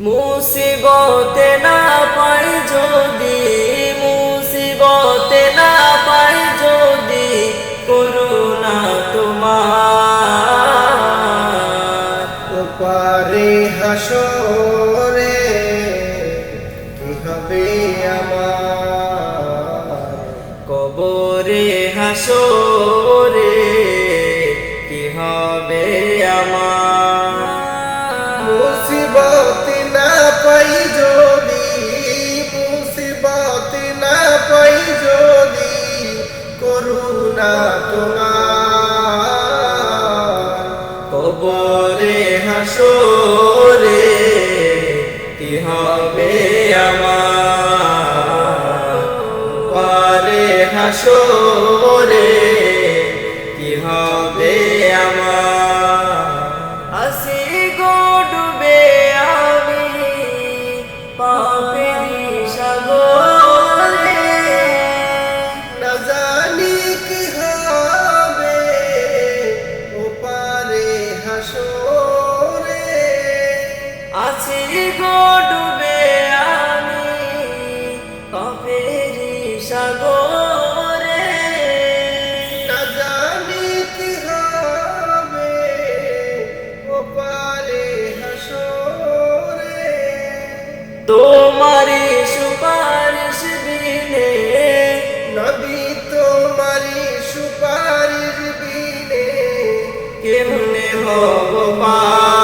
মুসিবতে না পাই যদি মুসিবতে না পাই যদি করুণা তোমার। ওপারে হাসরে কি হবে আমার। কবরে হাসরে করুণা তোমার। হাসরে কি হবে আমার? হাসরে কি হবে আমার? হাসি গো ডুবে আমি সাগরে। আছি গো ডুবে আমি কপেরি সাগরে? না জানি কি হবে ওপারে হাসরে। তোমারি সুপারিশ বিনে নবী তোমারি সুপারিশ বিনে কেমনে হব পার?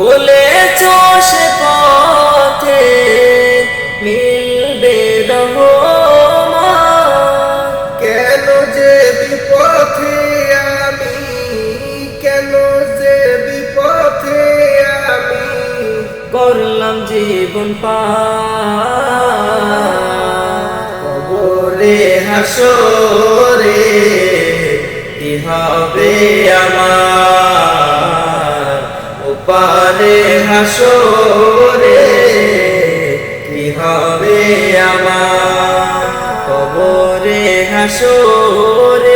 বলেছ সে পথে মিলবে রহমত কেন যে বিপথে আমি? কেন যে বিপথে আমি? করলাম জীবন পার। কবরে হাসরে কি হবে আমার? ওপারে হাসরে কি হবে আমার? কবরে হাসরে